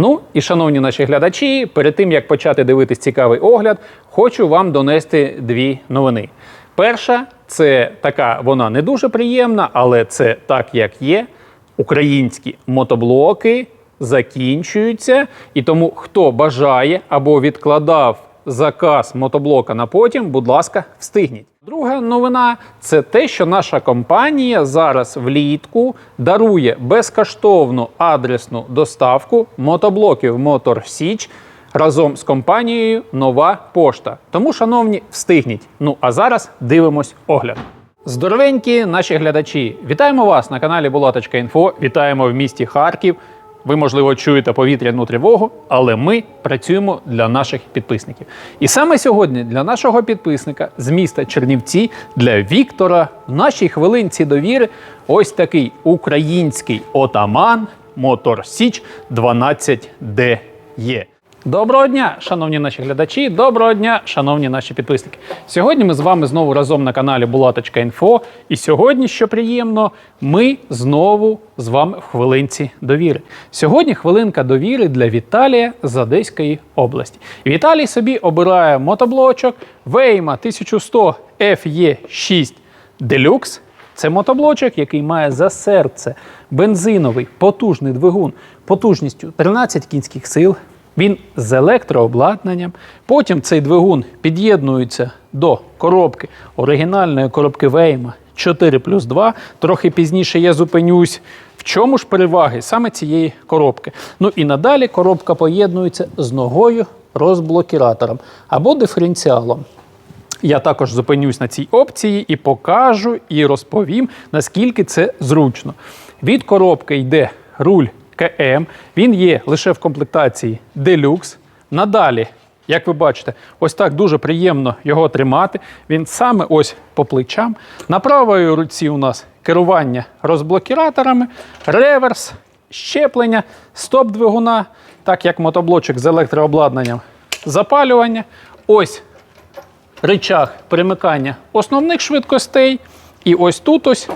Ну і шановні наші глядачі, перед тим як почати дивитись цікавий огляд, хочу вам донести дві новини. Перша це така, вона не дуже приємна, але це так як є. Українські мотоблоки закінчуються, і тому хто бажає або відкладав заказ мотоблока на потім, будь ласка, встигніть. Друга новина це те, що наша компанія зараз влітку дарує безкоштовну адресну доставку мотоблоків Мотор Січ разом з компанією Нова Пошта. Тому, шановні, встигніть. Ну а зараз дивимось огляд. Здоровенькі наші глядачі! Вітаємо вас на каналі Булаточка.Інфо. Вітаємо в місті Харків. Ви, можливо, чуєте повітряну тривогу, але ми працюємо для наших підписників. І саме сьогодні для нашого підписника з міста Чернівці, для Віктора, в нашій хвилинці довіри, ось такий український отаман Мотор Січ 12 де є. Доброго дня, шановні наші глядачі, доброго дня, шановні наші підписники. Сьогодні ми з вами знову разом на каналі Булаточка.Інфо. І сьогодні, що приємно, ми знову з вами в хвилинці довіри. Сьогодні хвилинка довіри для Віталія з Одеської області. Віталій собі обирає мотоблочок Вейма 1100 FE6 Deluxe. Це мотоблочок, який має за серце бензиновий потужний двигун потужністю 13 кінських сил. Він з електрообладнанням. Потім цей двигун під'єднується до коробки оригінальної коробки Вейма 4 плюс 2. Трохи пізніше я зупинюсь. В чому ж переваги саме цієї коробки? Ну і надалі коробка поєднується з ногою розблокіратором або диференціалом. Я також зупинюсь на цій опції і покажу і розповім, наскільки це зручно. Від коробки йде руль КМ. Він є лише в комплектації Deluxe. Надалі, як ви бачите, ось так дуже приємно його тримати. Він саме ось по плечам. На правої руці у нас керування розблокіраторами, реверс, щеплення, стоп двигуна, так як мотоблочок з електрообладнанням, запалювання. Ось рычаг перемикання основних швидкостей. І ось тут ось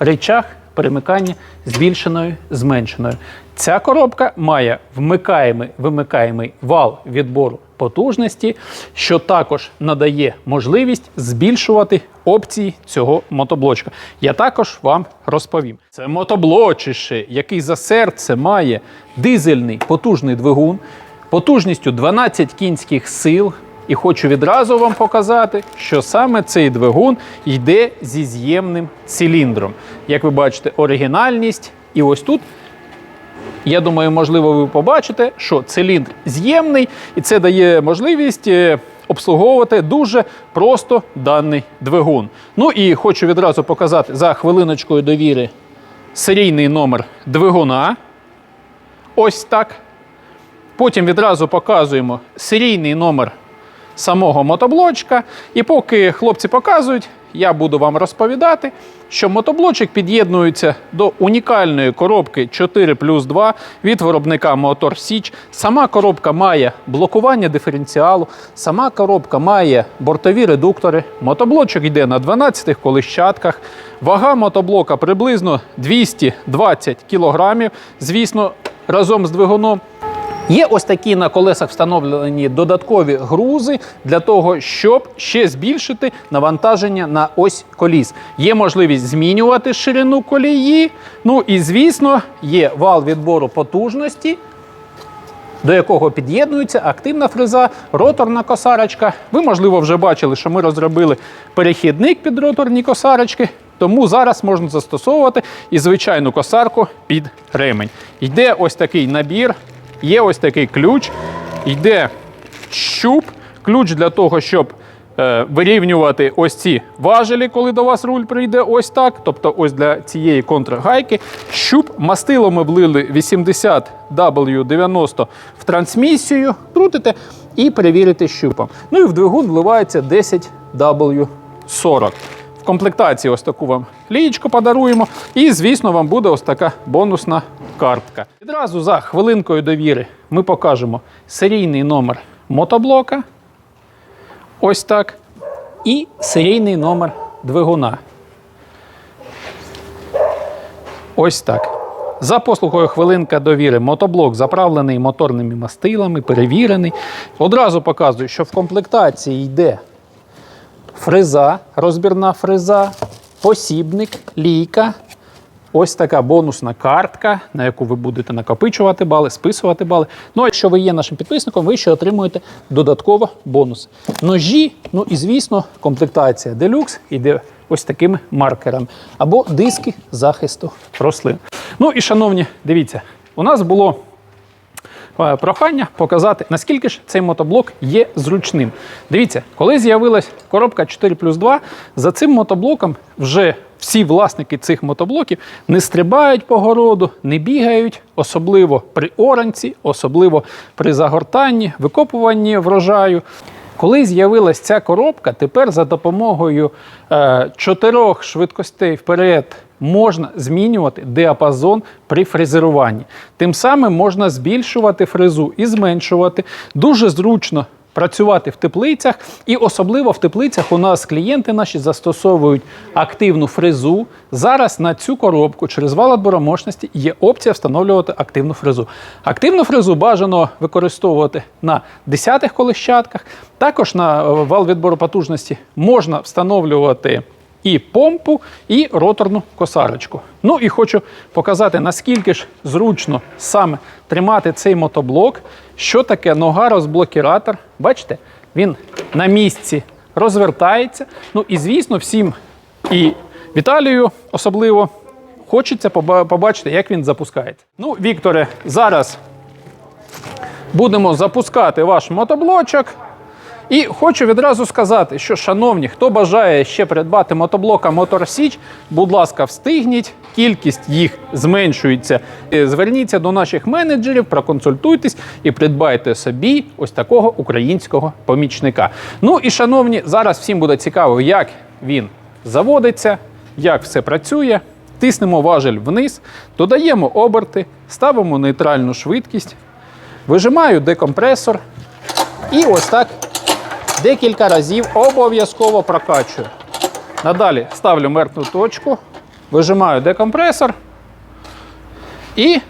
рычаг перемикання збільшеною, зменшеною. Ця коробка має вмикаємий вимикаємий вал відбору потужності, що також надає можливість збільшувати опції цього мотоблочка. Я також вам розповім. Це мотоблочище, який за серце має дизельний потужний двигун потужністю 12 кінських сил. І хочу відразу вам показати, що саме цей двигун йде зі з'ємним циліндром. Як ви бачите, оригінальність. І ось тут, я думаю, можливо, ви побачите, що циліндр з'ємний, і це дає можливість е, обслуговувати дуже просто даний двигун. Ну і хочу відразу показати за хвилиночкою довіри серійний номер двигуна. Ось так. Потім відразу показуємо серійний номер самого мотоблочка. І поки хлопці показують, я буду вам розповідати, що мотоблочок під'єднується до унікальної коробки 4 плюс 2 від виробника Motor Січ. Сама коробка має блокування диференціалу, сама коробка має бортові редуктори. Мотоблочок йде на 12 колищатках. Вага мотоблока приблизно 220 кг. Звісно, разом з двигуном. Є ось такі на колесах встановлені додаткові грузи для того, щоб ще збільшити навантаження на ось коліс. Є можливість змінювати ширину колії. Ну і звісно, є вал відбору потужності. До якого під'єднується активна фреза, роторна косарочка. Ви, можливо, вже бачили, що ми розробили перехідник під роторні косарочки, тому зараз можна застосовувати і звичайну косарку під ремень. Йде ось такий набір Є ось такий ключ, йде щуп, ключ для того, щоб е, вирівнювати ось ці важелі, коли до вас руль прийде ось так. Тобто ось для цієї контргайки. Щуп, мастило ми влили 80W90 в трансмісію, крутите і перевірите щупом. Ну і в двигун вливається 10W40. В комплектації ось таку вам лієчку подаруємо. І, звісно, вам буде ось така бонусна картка. Відразу за хвилинкою довіри ми покажемо серійний номер мотоблока. Ось так. І серійний номер двигуна. Ось так. За послугою хвилинка довіри мотоблок заправлений моторними мастилами, перевірений. Одразу показую, що в комплектації йде фреза, розбірна фреза, посібник, лійка. Ось така бонусна картка, на яку ви будете накопичувати бали, списувати бали. Ну, а якщо ви є нашим підписником, ви ще отримуєте додатково бонус. Ножі, ну і звісно, комплектація Deluxe йде ось такими маркерами. Або диски захисту рослин. Ну і шановні, дивіться, у нас було е, прохання показати, наскільки ж цей мотоблок є зручним. Дивіться, коли з'явилась коробка 4 плюс 2, за цим мотоблоком вже всі власники цих мотоблоків не стрибають по городу, не бігають, особливо при оранці, особливо при загортанні, викопуванні врожаю. Коли з'явилась ця коробка, тепер за допомогою е, чотирьох швидкостей вперед можна змінювати діапазон при фрезеруванні. Тим самим можна збільшувати фрезу і зменшувати. Дуже зручно працювати в теплицях, і особливо в теплицях у нас клієнти наші застосовують активну фрезу. Зараз на цю коробку через вал мощності є опція встановлювати активну фрезу. Активну фрезу бажано використовувати на 10-х колещатках. Також на е, вал відбору потужності можна встановлювати і помпу, і роторну косарочку. Ну і хочу показати, наскільки ж зручно саме тримати цей мотоблок. Що таке нога-розблокіратор? Бачите, він на місці розвертається. Ну і звісно, всім і Віталію особливо хочеться побачити, як він запускається. Ну, Вікторе, зараз будемо запускати ваш мотоблочок. І хочу відразу сказати, що, шановні, хто бажає ще придбати мотоблока Motor Січ, будь ласка, встигніть. Кількість їх зменшується. Е, Зверніться до наших менеджерів, проконсультуйтесь і придбайте собі ось такого українського помічника. Ну і шановні, зараз всім буде цікаво, як він заводиться, як все працює. Тиснемо важель вниз, додаємо оберти, ставимо нейтральну швидкість, вижимаю декомпресор. І ось так декілька разів обов'язково прокачую. Надалі ставлю мертву точку, вижимаю декомпресор. І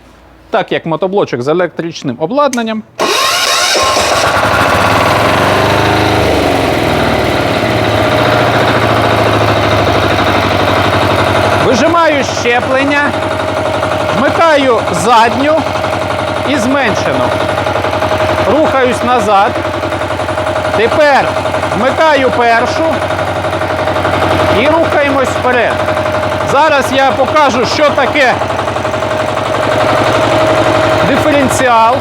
так як мотоблочок з електричним обладнанням. Вижимаю щеплення, вмикаю задню і зменшену. Рухаюсь назад. Тепер вмикаю першу і рухаємось вперед. Зараз я покажу, що таке диференціал.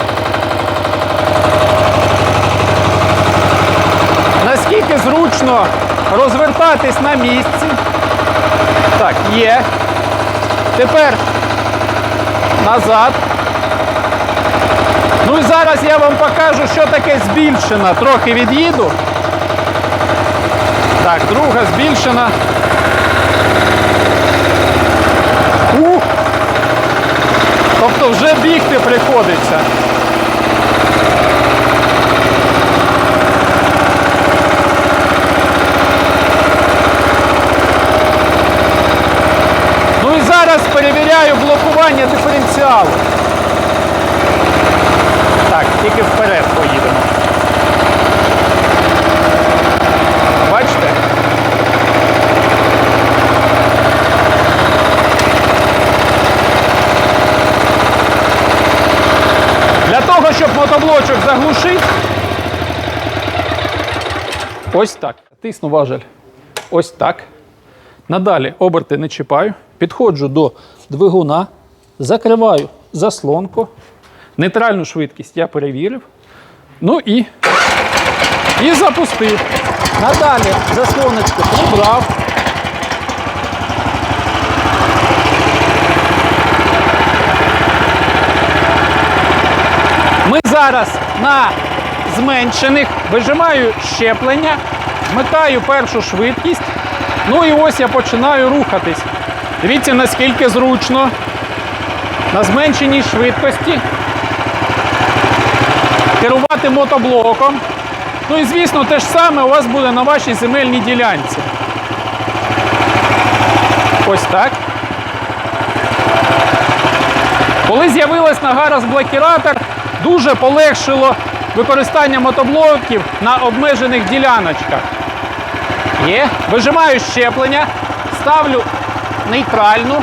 Наскільки зручно розвертатись на місці. Так, є. Тепер назад. Ну і зараз я вам покажу, що таке збільшена. Трохи від'їду. Так, друга збільшена. Ух! Тобто вже бігти приходиться. Ну і зараз перевіряю блокування диференціалу. Так, тільки вперед поїдемо. Бачите? Для того, щоб мотоблочок заглушити, ось так. Тисну важель. Ось так. Надалі оберти не чіпаю. Підходжу до двигуна, закриваю заслонку. Нейтральну швидкість я перевірив. Ну і, і запустив. Надалі заслоночку прибрав. Ми зараз на зменшених вижимаю щеплення, вмикаю першу швидкість. Ну і ось я починаю рухатись. Дивіться, наскільки зручно. На зменшеній швидкості керувати мотоблоком. Ну і звісно, те ж саме у вас буде на вашій земельній ділянці. Ось так. Коли з'явилась нога розблокіратор, дуже полегшило використання мотоблоків на обмежених діляночках. Є. Вижимаю щеплення, ставлю нейтральну.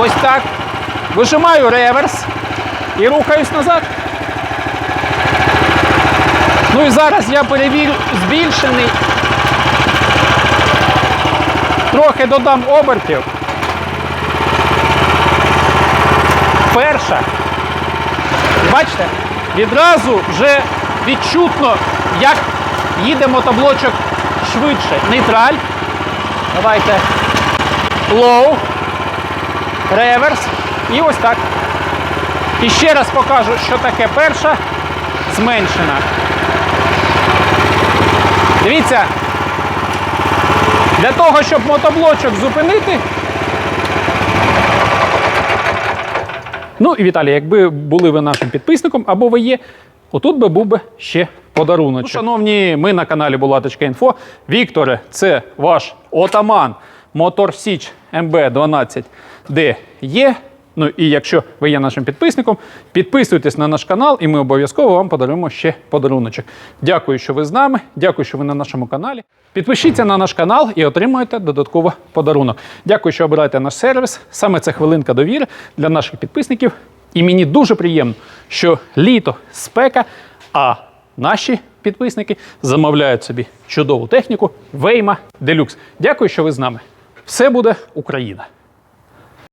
Ось так. Вижимаю реверс і рухаюсь назад. Ну і зараз я перевірю збільшений. Трохи додам обертів. Перша. Бачите, відразу вже відчутно, як їде мотоблочок швидше. Нейтраль. Давайте. Лоу. Реверс. І ось так. І ще раз покажу, що таке перша зменшена. Дивіться, для того, щоб мотоблочок зупинити. Ну і Віталій, якби були ви нашим підписником або ви є, отут би був би ще подарунок. Ну, шановні, ми на каналі Булаточка.Інфо. Вікторе, це ваш отаман Мотор Січ МБ12, де є. Ну і якщо ви є нашим підписником, підписуйтесь на наш канал, і ми обов'язково вам подаруємо ще подаруночок. Дякую, що ви з нами. Дякую, що ви на нашому каналі. Підпишіться на наш канал і отримаєте додатково подарунок. Дякую, що обираєте наш сервіс. Саме це хвилинка довіри для наших підписників. І мені дуже приємно, що літо спека, а наші підписники замовляють собі чудову техніку Вейма Делюкс. Дякую, що ви з нами. Все буде Україна!